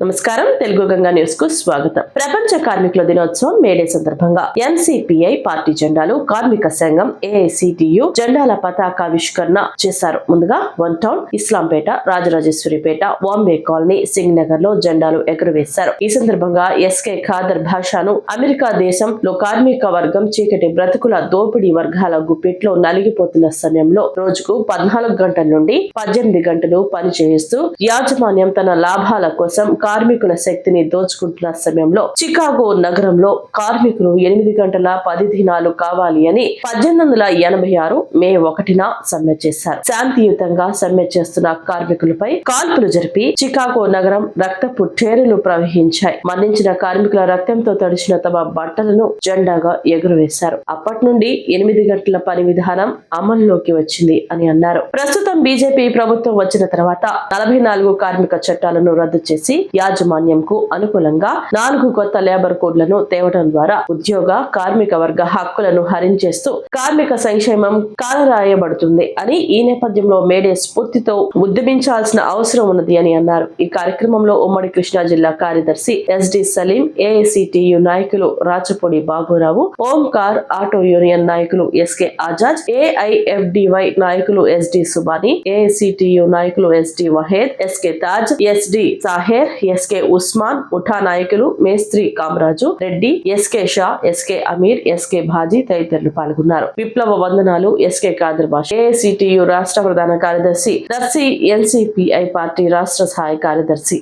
నమస్కారం. తెలుగు గంగా న్యూస్కు స్వాగతం. ప్రపంచ కార్మికుల దినోత్సవం మేడే సందర్భంగా ఎన్సిపిఐ పార్టీ జెండాలు కార్మిక సంఘం ఏఐసిటియు జెండాల పతాకావిష్కరణ చేశారు. ముందుగా one town Islampeta Rajarajeshwaripeta Bombay colony Singh నగర్లో జెండాలు ఎగురవేశారు. ఈ సందర్భంగా ఎస్కే ఖాదర్ భాషను అమెరికా దేశంలో కార్మిక వర్గం చీకటి బ్రతుకుల దోపిడీ వర్గాల గుప్పిట్లో నలిగిపోతున్న సమయంలో రోజుకు పద్నాలుగు గంటల నుండి పద్దెనిమిది గంటలు పనిచేస్తూ యాజమాన్యం తన లాభాల కోసం కార్మికుల శక్తిని దోచుకుంటున్న సమయంలో చికాగో నగరంలో కార్మికులు ఎనిమిది గంటల పది దినాలు కావాలి అని పద్దెనిమిది వందల ఎనభై ఆరు మే ఒకటిన సమ్మె చేశారు. శాంతియుతంగా సమ్మె చేస్తున్న కార్మికులపై కాల్పులు జరిపి చికాగో నగరం రక్తపు టేరులు ప్రవహించాయి. మరణించిన కార్మికుల రక్తంతో తడిచిన తమ బట్టలను జెండాగా ఎగురవేశారు. అప్పటి నుండి ఎనిమిది గంటల పని విధానం అమల్లోకి వచ్చింది అని అన్నారు. ప్రస్తుతం బీజేపీ ప్రభుత్వం వచ్చిన తర్వాత నలభై నాలుగు కార్మిక చట్టాలను రద్దు చేసి యాజమాన్యంకు అనుకూలంగా నాలుగు కొత్త లేబర్ కోడ్లను తేవడం ద్వారా ఉద్యోగ కార్మిక వర్గ హక్కులను హరించేస్తూ కార్మిక సంక్షేమం కాలరాయబడుతుంది అని ఈ నేపథ్యంలో మేడే స్ఫూర్తితో ఉద్యమించాల్సిన అవసరం ఉన్నది అని అన్నారు. ఈ కార్యక్రమంలో ఉమ్మడి కృష్ణా జిల్లా కార్యదర్శి ఎస్డి సలీం ఏఐసిటియు నాయకులు రాచపూడి బాబురావు ఓంకార్ ఆటో యూనియన్ నాయకులు ఎస్కే ఆజాద్ ఏఐఎఫ్డివై నాయకులు ఎస్డి సుబాని ఏఐసిటియు నాయకులు SD Waheed SK Taj SD Saher SK Usman ముఠా నాయకులు మేస్త్రి Kamaraju Reddy SK Shah SK Ameer SK Baji తదితరులు పాల్గొన్నారు. విప్లవ వందనాలు ఎస్కే కాదర్ భాష. ఏఐసిటియు రాష్ట్ర ప్రధాన కార్యదర్శి దర్శి ఎన్సిపిఐ పార్టీ రాష్ట్ర సహాయ కార్యదర్శి.